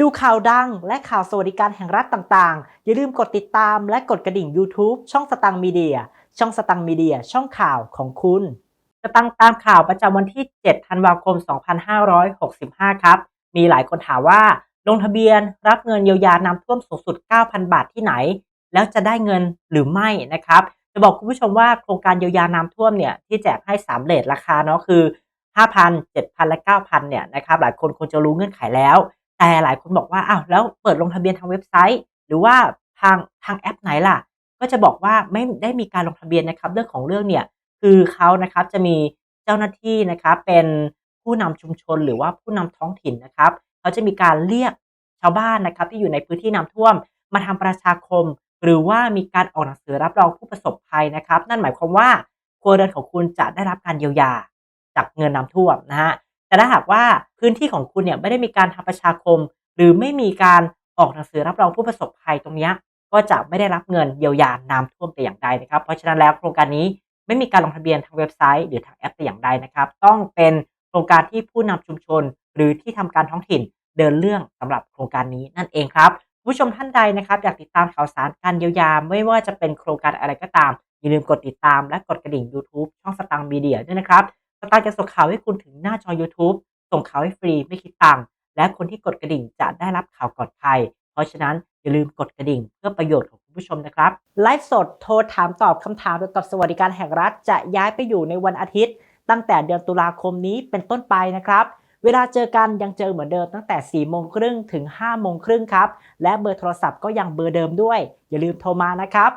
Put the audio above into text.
ดูข่าวดังและข่าวสวัสดิการแห่งรัฐต่างๆ อย่าลืมกดติดตามและกดกระดิ่ง YouTube ช่องสตังมีเดีย ช่องสตังมีเดีย ช่องข่าวของคุณสตังตามข่าวประจำวันที่ 7 ธันวาคม 2565 ครับ มีหลายคนถามว่า ลงทะเบียนรับเงินเยียวยาน้ำท่วมสูงสุด 9,000 บาทที่ไหน แล้วจะได้เงินหรือไม่นะครับ จะบอกคุณผู้ชมว่าโครงการเยียวยาน้ำท่วมเนี่ยที่แจกให้ 3เลทราคาเนาะคือ 5,000 7,000 และ 9,000 เนี่ยนะครับหลายคนคงจะรู้เงื่อนไขแล้ว แต่หลายคนบอกว่าอ้าวแล้วเปิดลงทะเบียนทางเว็บไซต์ หรือว่าทางทางแอปไหนล่ะ ก็จะบอกว่าไม่ได้มีการลงทะเบียนนะครับ เรื่องของเรื่องเนี่ยคือเขานะครับจะมีเจ้าหน้าที่นะครับเป็นผู้นำชุมชนหรือว่าผู้นำท้องถิ่นนะครับเขาจะมีการเรียกชาวบ้านนะครับที่อยู่ในพื้นที่น้ำท่วม มาทำประชาคม หรือว่ามีการออกหนังสือรับรองผู้ประสบภัยนะครับ นั่นหมายความว่าครัวเรือนของคุณจะได้รับการเยียวยาจากเงินน้ำท่วมนะฮะ แต่ถ้าหากว่าพื้นที่ของคุณเนี่ยไม่ได้มีการทำประชาคม หรือไม่มีการออกหนังสือรับรองผู้ประสบภัยตรงนี้ก็จะไม่ได้รับเงินเยียวยาน้ำท่วมแต่อย่างใดนะครับ เพราะฉะนั้นแล้วโครงการนี้ไม่มีการลงทะเบียนทางเว็บไซต์หรือทางแอปแต่อย่างใดนะครับ ต้องเป็นโครงการที่ผู้นำชุมชน หรือที่ทำการท้องถิ่นเดินเรื่องสำหรับโครงการนี้นั่นเองครับผู้ชมท่านใดนะครับอยากติดตามข่าวสารการเยียวยาไม่ว่าจะเป็นโครงการอะไรก็ตาม อย่าลืมกดติดตามและกดกระดิ่ง YouTube ช่องสตังมีเดียด้วยนะครับ สตาร์จะส่งข่าวให้คุณถึงหน้าจอ YouTube ส่งข่าวให้ฟรีไม่คิดตังค์และคนที่กดกระดิ่งจะได้รับข่าวก่อนใคร เพราะฉะนั้นอย่าลืมกดกระดิ่งเพื่อประโยชน์ของคุณผู้ชมนะครับ ไลฟ์สดโทรถามตอบคำถามเกี่ยวกับสวัสดิการแห่งรัฐจะย้ายไปอยู่ในวันอาทิตย์ ตั้งแต่เดือนตุลาคมนี้เป็นต้นไปนะครับ เวลาเจอกันยังเจอเหมือนเดิมตั้งแต่ 4 โมงครึ่งถึง 5 โมงครึ่งครับ และเบอร์โทรศัพท์ก็ยังเบอร์เดิมด้วย อย่าลืมโทรมานะครับ